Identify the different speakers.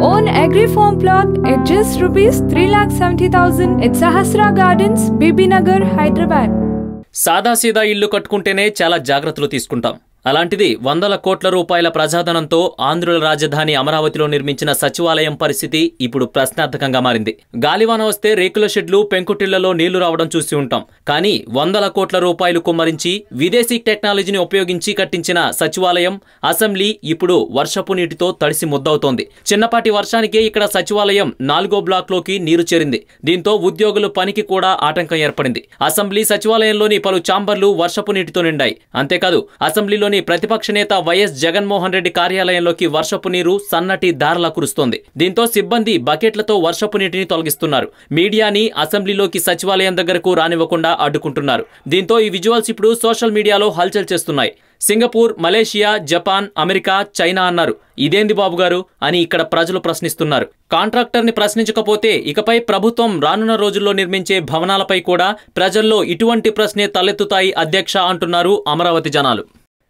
Speaker 1: own agri farm plot at just rupees 3,70,000 at Sahasra Gardens, Bibinagar, Hyderabad.
Speaker 2: సాదాసీదా ఇల్లు కట్టుకుంటేనే చాలా జాగ్రత్తలు తీసుకుంటాం అలాంటిది వందల కోట్ల రూపాయల ప్రజాధనంతో ఆంధ్రుల రాజధాని అమరావతిలో నిర్మించిన సచివాలయం పరిస్థితి ఇప్పుడు ప్రశ్నార్థకంగా మారింది. గాలివాన వస్తే రేకుల షెడ్లు పెంకుటిళ్ళలో నీళ్ళు రావడం చూసి ఉంటాం. కానీ వందల కోట్ల రూపాయలు కుమ్మరించి విదేశీ టెక్నాలజీని ఉపయోగించి కట్టించిన సచివాలయం అసెంబ్లీ ఇప్పుడు వర్షపు నీటితో తడిసి ముద్దవుతోంది. చిన్నపాటి వర్షానికే ఇక్కడ సచివాలయం నాలుగో బ్లాక్లోకి నీరు చేరింది. దీంతో ఉద్యోగులు పనికి కూడా ఆటంకం ఏర్పడింది. అసెంబ్లీ సచివాలయంలోని పలు చాంబర్లు వర్షపు నీటితో నిండాయి. అంతేకాదు అసెంబ్లీలోని ప్రతిపక్ష నేత వైఎస్ జగన్మోహన్ రెడ్డి కార్యాలయంలోకి వర్షపు నీరు సన్నటి దారలా కురుస్తోంది. దీంతో సిబ్బంది బకెట్లతో వర్షపు నీటిని తొలగిస్తున్నారు. మీడియాని అసెంబ్లీలోకి సచివాలయం దగ్గరకు రానివ్వకుండా అడ్డుకుంటున్నారు. దీంతో ఈ విజువల్స్ ఇప్పుడు సోషల్ మీడియాలో హల్చల్ చేస్తున్నాయి. Singapore Malaysia Japan America China అన్నారు. ఇదేంది బాబుగారు అని ఇక్కడ ప్రజలు ప్రశ్నిస్తున్నారు. కాంట్రాక్టర్ని ప్రశ్నించకపోతే ఇకపై ప్రభుత్వం రానున్న రోజుల్లో నిర్మించే భవనాలపై కూడా ప్రజల్లో ఇటువంటి ప్రశ్నే తలెత్తుతాయి అధ్యక్ష అంటున్నారు అమరావతి జనాలు.